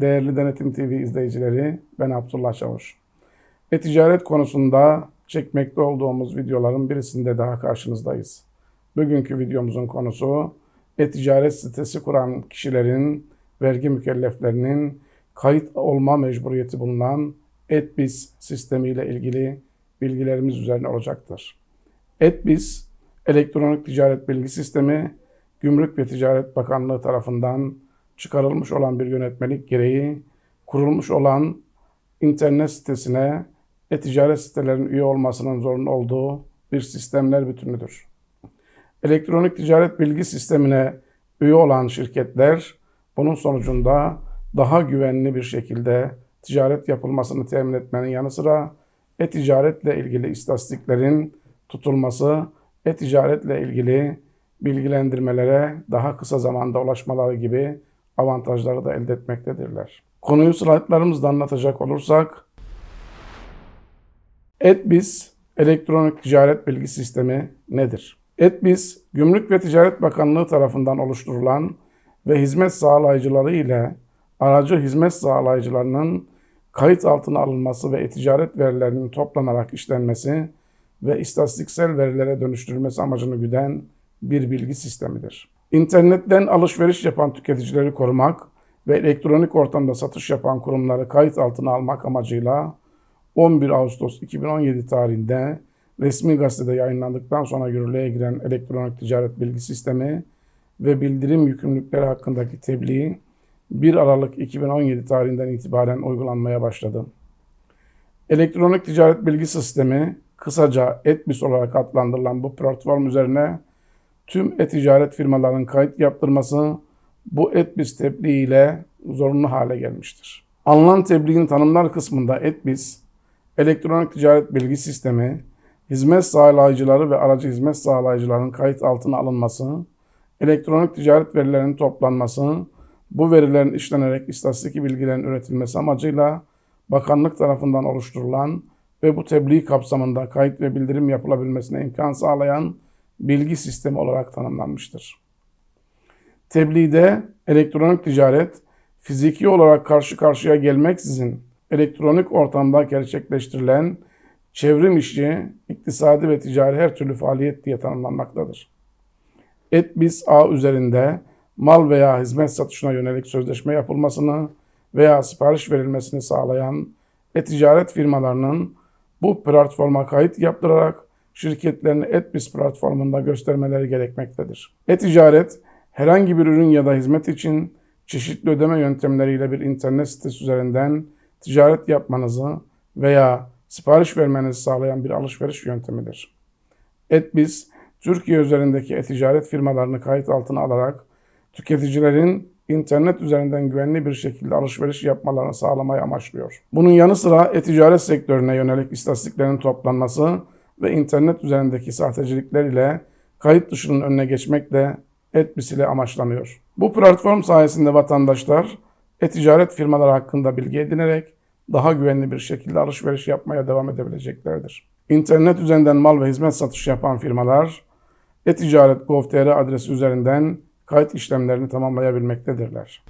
Değerli Denetim TV izleyicileri, ben Abdullah Çavuş. E-ticaret konusunda çekmekte olduğumuz videoların birisinde daha karşınızdayız. Bugünkü videomuzun konusu e-ticaret sitesi kuran kişilerin vergi mükelleflerinin kayıt olma mecburiyeti bulunan ETBIS sistemiyle ilgili bilgilerimiz üzerine olacaktır. ETBIS, Elektronik Ticaret Bilgi Sistemi, Gümrük ve Ticaret Bakanlığı tarafından çıkarılmış olan bir yönetmelik gereği kurulmuş olan internet sitesine e-ticaret sitelerinin üye olmasının zorunlu olduğu bir sistemler bütünüdür. Elektronik ticaret bilgi sistemine üye olan şirketler bunun sonucunda daha güvenli bir şekilde ticaret yapılmasını temin etmenin yanı sıra e-ticaretle ilgili istatistiklerin tutulması, e-ticaretle ilgili bilgilendirmelere daha kısa zamanda ulaşmaları gibi avantajları da elde etmektedirler. Konuyu slaytlarımızda anlatacak olursak, ETBIS Elektronik Ticaret Bilgi Sistemi nedir? ETBIS, Gümrük ve Ticaret Bakanlığı tarafından oluşturulan ve hizmet sağlayıcıları ile aracı hizmet sağlayıcılarının kayıt altına alınması ve e-ticaret verilerinin toplanarak işlenmesi ve istatistiksel verilere dönüştürülmesi amacını güden bir bilgi sistemidir. İnternetten alışveriş yapan tüketicileri korumak ve elektronik ortamda satış yapan kurumları kayıt altına almak amacıyla 11 Ağustos 2017 tarihinde resmi gazetede yayınlandıktan sonra yürürlüğe giren elektronik ticaret bilgi sistemi ve bildirim yükümlülükleri hakkındaki tebliğ 1 Aralık 2017 tarihinden itibaren uygulanmaya başladı. Elektronik ticaret bilgi sistemi kısaca ETBIS olarak adlandırılan bu platform üzerine tüm e-ticaret firmalarının kayıt yaptırması bu ETBIS tebliğ ile zorunlu hale gelmiştir. Alınan tebliğin tanımlar kısmında ETBIS, elektronik ticaret bilgi sistemi, hizmet sağlayıcıları ve aracı hizmet sağlayıcıların kayıt altına alınması, elektronik ticaret verilerinin toplanması, bu verilerin işlenerek istatistik bilgilerin üretilmesi amacıyla bakanlık tarafından oluşturulan ve bu tebliğ kapsamında kayıt ve bildirim yapılabilmesine imkan sağlayan bilgi sistemi olarak tanımlanmıştır. Tebliğde elektronik ticaret, fiziki olarak karşı karşıya gelmeksizin elektronik ortamda gerçekleştirilen çevrim işi, iktisadi ve ticari her türlü faaliyet diye tanımlanmaktadır. ETBIS ağ üzerinde mal veya hizmet satışına yönelik sözleşme yapılmasını veya sipariş verilmesini sağlayan e-ticaret firmalarının bu platforma kayıt yaptırarak şirketlerini ETBIS platformunda göstermeleri gerekmektedir. E-ticaret herhangi bir ürün ya da hizmet için çeşitli ödeme yöntemleriyle bir internet sitesi üzerinden ticaret yapmanızı veya sipariş vermenizi sağlayan bir alışveriş yöntemidir. ETBIS, Türkiye üzerindeki e-ticaret firmalarını kayıt altına alarak tüketicilerin internet üzerinden güvenli bir şekilde alışveriş yapmalarını sağlamayı amaçlıyor. Bunun yanı sıra e-ticaret sektörüne yönelik istatistiklerin toplanması ve internet üzerindeki sahtecilikler ile kayıt dışının önüne geçmek de ETBIS ile amaçlanıyor. Bu platform sayesinde vatandaşlar e-ticaret firmaları hakkında bilgi edinerek daha güvenli bir şekilde alışveriş yapmaya devam edebileceklerdir. İnternet üzerinden mal ve hizmet satış yapan firmalar e-ticaret gov.tr adresi üzerinden kayıt işlemlerini tamamlayabilmektedirler.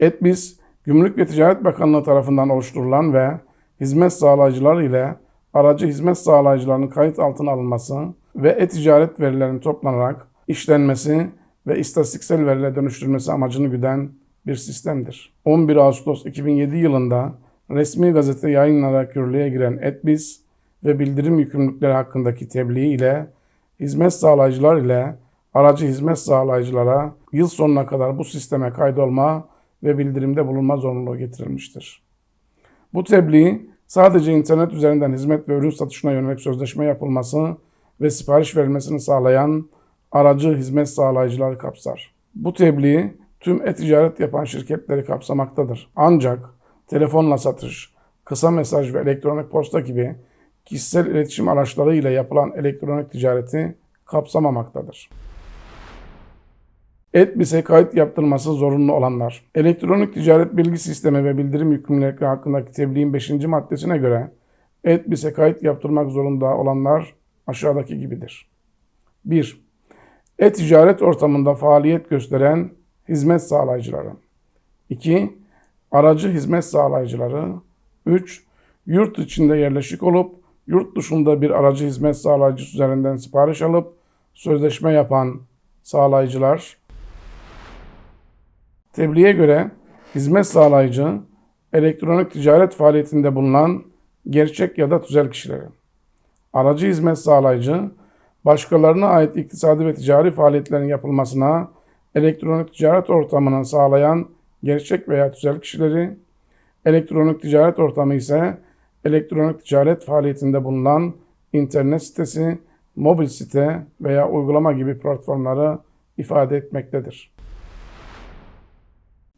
ETBIS, Gümrük ve Ticaret Bakanlığı tarafından oluşturulan ve hizmet sağlayıcılar ile aracı hizmet sağlayıcılarının kayıt altına alınması ve e-ticaret verilerinin toplanarak işlenmesi ve istatistiksel verilere dönüştürülmesi amacını güden bir sistemdir. 11 Ağustos 2007 yılında resmi gazete yayınlanarak yürürlüğe giren ETBIS ve bildirim yükümlülükleri hakkındaki tebliğ ile hizmet sağlayıcılar ile aracı hizmet sağlayıcılara yıl sonuna kadar bu sisteme kaydolma ve bildirimde bulunma zorunluluğu getirilmiştir. Bu tebliğ sadece internet üzerinden hizmet ve ürün satışına yönelik sözleşme yapılması ve sipariş verilmesini sağlayan aracı hizmet sağlayıcıları kapsar. Bu tebliğ tüm e-ticaret yapan şirketleri kapsamaktadır. Ancak telefonla satış, kısa mesaj ve elektronik posta gibi kişisel iletişim araçları ile yapılan elektronik ticareti kapsamamaktadır. ETBİS'e kayıt yaptırması zorunlu olanlar. Elektronik ticaret bilgi sistemi ve bildirim yükümlülükleri hakkındaki tebliğin 5. maddesine göre ETBİS'e kayıt yaptırmak zorunda olanlar aşağıdaki gibidir. 1. E-ticaret ortamında faaliyet gösteren hizmet sağlayıcıları. 2. Aracı hizmet sağlayıcıları. 3. Yurt içinde yerleşik olup yurt dışında bir aracı hizmet sağlayıcısı üzerinden sipariş alıp sözleşme yapan sağlayıcılar. Tebliğe göre hizmet sağlayıcı elektronik ticaret faaliyetinde bulunan gerçek ya da tüzel kişileri. Aracı hizmet sağlayıcı başkalarına ait iktisadi ve ticari faaliyetlerin yapılmasına elektronik ticaret ortamını sağlayan gerçek veya tüzel kişileri, elektronik ticaret ortamı ise elektronik ticaret faaliyetinde bulunan internet sitesi, mobil site veya uygulama gibi platformları ifade etmektedir.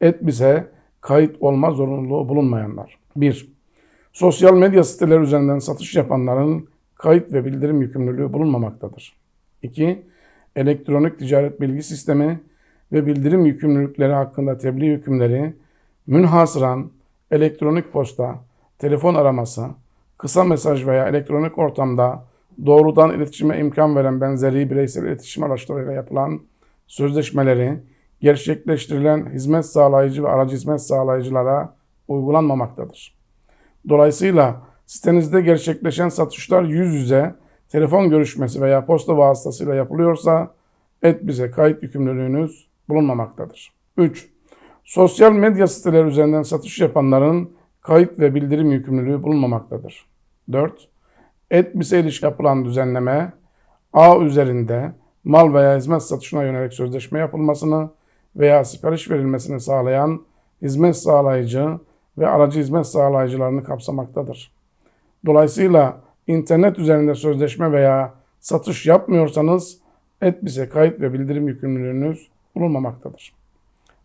Etbize kayıt olma zorunluluğu bulunmayanlar. 1. Sosyal medya siteleri üzerinden satış yapanların kayıt ve bildirim yükümlülüğü bulunmamaktadır. 2. Elektronik ticaret bilgi sistemi ve bildirim yükümlülükleri hakkında tebliğ hükümleri münhasıran elektronik posta, telefon araması, kısa mesaj veya elektronik ortamda doğrudan iletişime imkan veren benzeri bireysel iletişim araçlarıyla yapılan sözleşmeleri gerçekleştirilen hizmet sağlayıcı ve aracı hizmet sağlayıcılara uygulanmamaktadır. Dolayısıyla sitenizde gerçekleşen satışlar yüz yüze, telefon görüşmesi veya posta vasıtasıyla yapılıyorsa et bize kayıt yükümlülüğünüz bulunmamaktadır. 3. Sosyal medya siteleri üzerinden satış yapanların kayıt ve bildirim yükümlülüğü bulunmamaktadır. 4. Etbise ilişki yapılan düzenleme, ağ üzerinde mal veya hizmet satışına yönelik sözleşme yapılmasını veya sipariş verilmesini sağlayan hizmet sağlayıcı ve aracı hizmet sağlayıcılarını kapsamaktadır. Dolayısıyla internet üzerinde sözleşme veya satış yapmıyorsanız Etbise kayıt ve bildirim yükümlülüğünüz bulunmamaktadır.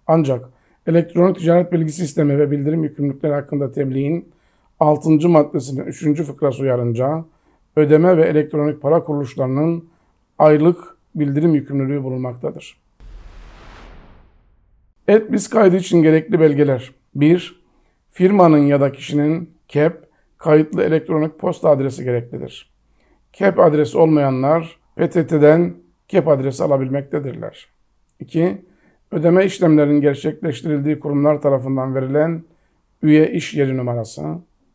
Ancak elektronik ticaret bilgi sistemi ve bildirim yükümlülükleri hakkında tebliğin 6. maddesinin 3. fıkrası uyarınca ödeme ve elektronik para kuruluşlarının aylık bildirim yükümlülüğü bulunmaktadır. Etbis kaydı için gerekli belgeler 1. Firmanın ya da kişinin KEP kayıtlı elektronik posta adresi gereklidir. KEP adresi olmayanlar PTT'den KEP adresi alabilmektedirler. 2. Ödeme işlemlerinin gerçekleştirildiği kurumlar tarafından verilen üye iş yeri numarası.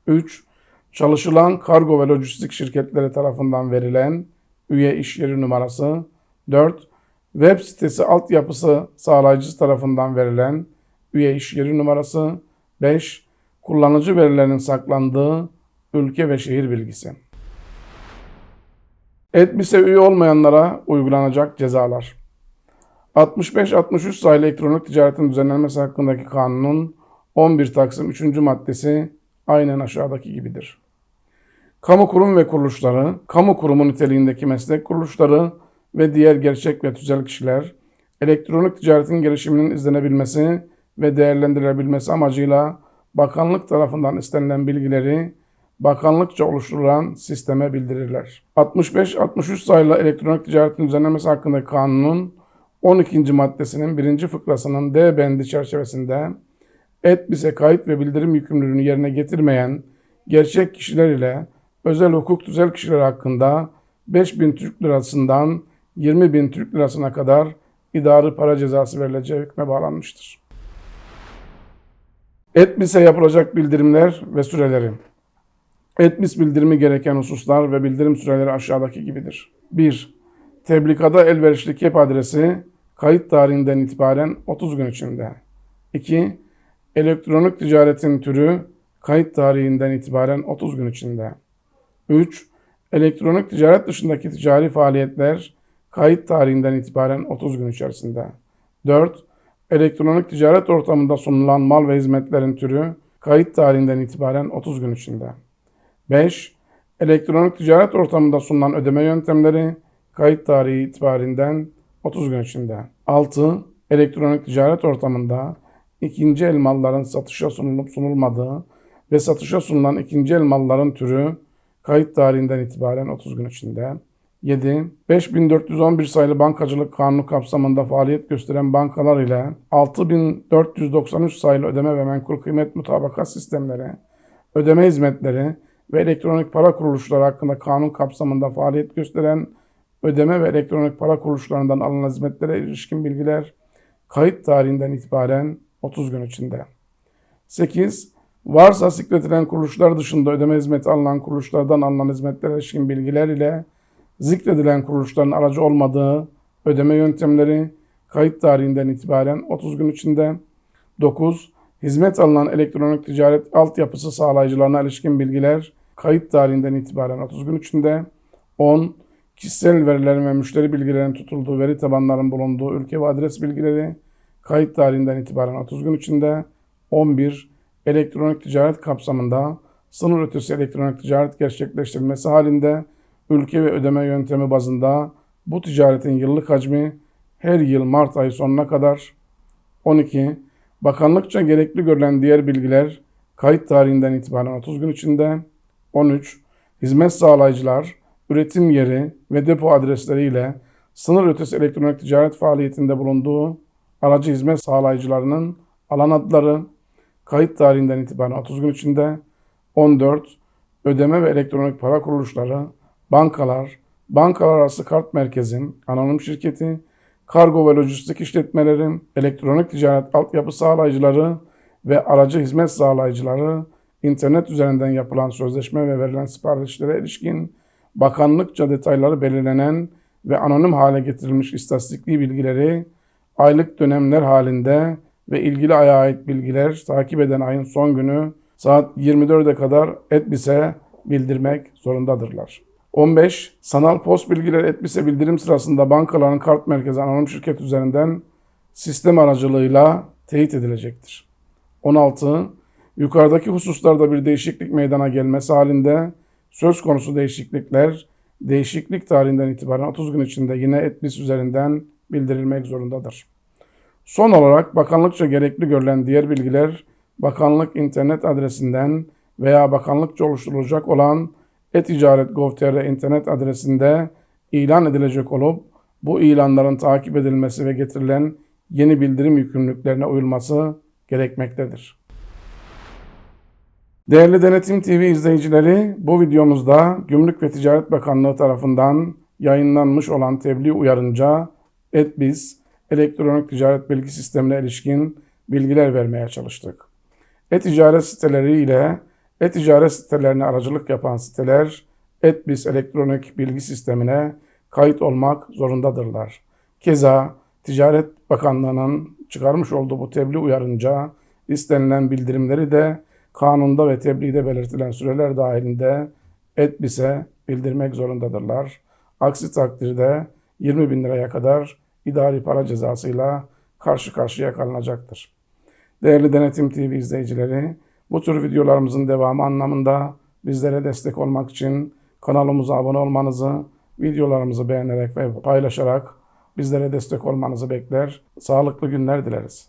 3. Çalışılan kargo ve lojistik şirketleri tarafından verilen üye iş yeri numarası. 4. Web sitesi altyapısı sağlayıcısı tarafından verilen üye iş yeri numarası. 5. Kullanıcı verilerinin saklandığı ülke ve şehir bilgisi. Etbise üye olmayanlara uygulanacak cezalar. 65-63 sayılı elektronik ticaretin düzenlenmesi hakkındaki kanunun 11 Taksim 3. maddesi aynen aşağıdaki gibidir. Kamu kurum ve kuruluşları, kamu kurumu niteliğindeki meslek kuruluşları ve diğer gerçek ve tüzel kişiler, elektronik ticaretin gelişiminin izlenebilmesi ve değerlendirilebilmesi amacıyla bakanlık tarafından istenilen bilgileri bakanlıkça oluşturulan sisteme bildirirler. 65-63 sayılı elektronik ticaretin düzenlemesi hakkındaki kanunun 12. maddesinin 1. fıkrasının D bendi çerçevesinde etbise kayıt ve bildirim yükümlülüğünü yerine getirmeyen gerçek kişiler ile özel hukuk tüzel kişiler hakkında 5000 Türk lirasından 20 bin Türk lirasına kadar idari para cezası verileceği hükme bağlanmıştır. Etbise yapılacak bildirimler ve süreleri. Etmis bildirimi gereken hususlar ve bildirim süreleri aşağıdaki gibidir. 1. Teblikada elverişli KEP adresi kayıt tarihinden itibaren 30 gün içinde. 2. Elektronik ticaretin türü kayıt tarihinden itibaren 30 gün içinde. 3. Elektronik ticaret dışındaki ticari faaliyetler kayıt tarihinden itibaren 30 gün içerisinde. 4. Elektronik ticaret ortamında sunulan mal ve hizmetlerin türü kayıt tarihinden itibaren 30 gün içinde. 5. Elektronik ticaret ortamında sunulan ödeme yöntemleri kayıt tarihi itibarinden 30 gün içinde. 6. Elektronik ticaret ortamında ikinci el malların satışa sunulup sunulmadığı ve satışa sunulan ikinci el malların türü kayıt tarihinden itibaren 30 gün içinde. 7. 5411 sayılı bankacılık kanunu kapsamında faaliyet gösteren bankalar ile 6493 sayılı ödeme ve menkul kıymet mutabakat sistemleri, ödeme hizmetleri ve elektronik para kuruluşları hakkında kanun kapsamında faaliyet gösteren ödeme ve elektronik para kuruluşlarından alınan hizmetlere ilişkin bilgiler kayıt tarihinden itibaren 30 gün içinde. 8. Varsa zikredilen kuruluşlar dışında ödeme hizmeti alınan kuruluşlardan alınan hizmetlere ilişkin bilgiler ile zikredilen kuruluşların aracı olmadığı ödeme yöntemleri kayıt tarihinden itibaren 30 gün içinde. 9. Hizmet alınan elektronik ticaret altyapısı sağlayıcılarına ilişkin bilgiler kayıt tarihinden itibaren 30 gün içinde. 10. Kişisel verilerin ve müşteri bilgilerinin tutulduğu veri tabanlarının bulunduğu ülke ve adres bilgileri kayıt tarihinden itibaren 30 gün içinde. 11. Elektronik ticaret kapsamında sınır ötesi elektronik ticaret gerçekleştirilmesi halinde ülke ve ödeme yöntemi bazında bu ticaretin yıllık hacmi her yıl Mart ayı sonuna kadar 12. Bakanlıkça gerekli görülen diğer bilgiler kayıt tarihinden itibaren 30 gün içinde 13. Hizmet sağlayıcılar, üretim yeri ve depo adresleriyle sınır ötesi elektronik ticaret faaliyetinde bulunduğu aracı hizmet sağlayıcılarının alan adları kayıt tarihinden itibaren 30 gün içinde 14. Ödeme ve elektronik para kuruluşları, bankalar, bankalar arası kart merkezin, anonim şirketi, kargo ve lojistik işletmelerin, elektronik ticaret altyapı sağlayıcıları ve aracı hizmet sağlayıcıları, internet üzerinden yapılan sözleşme ve verilen siparişlere ilişkin bakanlıkça detayları belirlenen ve anonim hale getirilmiş istatistikli bilgileri aylık dönemler halinde ve ilgili aya ait bilgiler takip eden ayın son günü saat 24'e kadar Etbis'e bildirmek zorundadırlar. 15. Sanal post bilgileri Etbis'e bildirim sırasında bankaların kart merkezi anonim şirket üzerinden sistem aracılığıyla teyit edilecektir. 16. Yukarıdaki hususlarda bir değişiklik meydana gelmesi halinde söz konusu değişiklikler değişiklik tarihinden itibaren 30 gün içinde yine Etbis üzerinden bildirilmek zorundadır. Son olarak bakanlıkça gerekli görülen diğer bilgiler bakanlık internet adresinden veya bakanlıkça oluşturulacak olan e-ticaret.gov.tr internet adresinde ilan edilecek olup bu ilanların takip edilmesi ve getirilen yeni bildirim yükümlülüklerine uyulması gerekmektedir. Değerli Denetim TV izleyicileri, bu videomuzda Gümrük ve Ticaret Bakanlığı tarafından yayınlanmış olan tebliğ uyarınca ETBİS, elektronik ticaret bilgi sistemine ilişkin bilgiler vermeye çalıştık. E-ticaret siteleri ile e-ticaret sitelerine aracılık yapan siteler ETBİS elektronik bilgi sistemine kayıt olmak zorundadırlar. Keza Ticaret Bakanlığı'nın çıkarmış olduğu bu tebliğ uyarınca istenilen bildirimleri de kanunda ve tebliğde belirtilen süreler dahilinde ETBİS'e bildirmek zorundadırlar. Aksi takdirde 20 bin liraya kadar idari para cezasıyla karşı karşıya kalınacaktır. Değerli Denetim TV izleyicileri, bu tür videolarımızın devamı anlamında bizlere destek olmak için kanalımıza abone olmanızı, videolarımızı beğenerek ve paylaşarak bizlere destek olmanızı bekler. Sağlıklı günler dileriz.